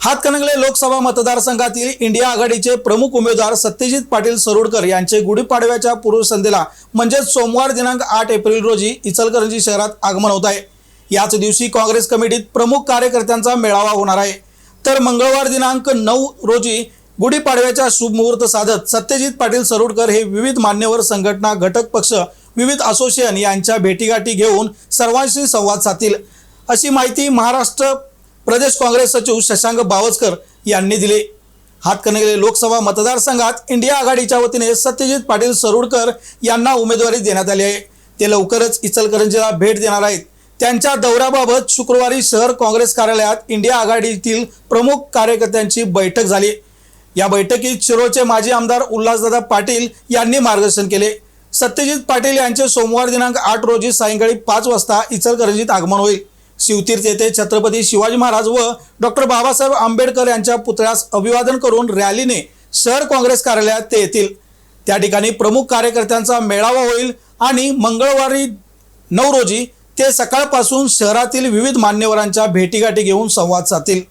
हातकणंगले लोकसभा मतदारसंघातील इंडिया आघाडीचे प्रमुख उमेदवार सत्यजित पाटील सरोडकर यांचे गुढीपाडव्याच्या पूर्वसंध्येला म्हणजेच सोमवार दिनांक आठ एप्रिल रोजी इचलकरंजी शहरात आगमन होत आहे. याच दिवशी काँग्रेस कमिटीत प्रमुख कार्यकर्त्यांचा मेळावा होणार आहे. तर मंगळवार दिनांक नऊ रोजी गुढीपाडव्याच्या शुभमुहूर्त साधत सत्यजित पाटील सरोडकर हे विविध मान्यवर संघटना घटक पक्ष विविध असोसिएशन यांच्या भेटीगाठी घेऊन सर्वांशी संवाद साधतील. अशी माहिती महाराष्ट्र प्रदेश काँग्रेस सचिव शशांक बावस्कर यांनी दिले. हातकणंगले लोकसभा मतदारसंघात इंडिया आघाडीच्या वतीने सत्यजित पाटील सरोडकर यांना उमेदवारी देण्यात आली आहे. ते लवकरच इचलकरंजीला भेट देणार आहेत. त्यांच्या दौऱ्याबाबत शुक्रवारी शहर काँग्रेस कार्यालयात इंडिया आघाडीतील प्रमुख कार्यकर्त्यांची बैठक झाली. या बैठकीत शिरोचे माजी आमदार उल्हासदादा पाटील यांनी मार्गदर्शन केले. सत्यजित पाटील यांचे सोमवार दिनांक आठ रोजी सायंकाळी पाच वाजता इचलकरंजीत आगमन होईल. शिवतीर्थ येथे छत्रपती शिवाजी महाराज व डॉक्टर बाबासाहेब आंबेडकर यांच्या पुतळ्यास अभिवादन करून रॅलीने शहर काँग्रेस कार्यालयात ते येतील. त्या ठिकाणी प्रमुख कार्यकर्त्यांचा मेळावा होईल आणि मंगळवारी नऊ रोजी ते सकाळपासून शहरातील विविध मान्यवरांच्या भेटीगाठी घेऊन संवाद साधतील.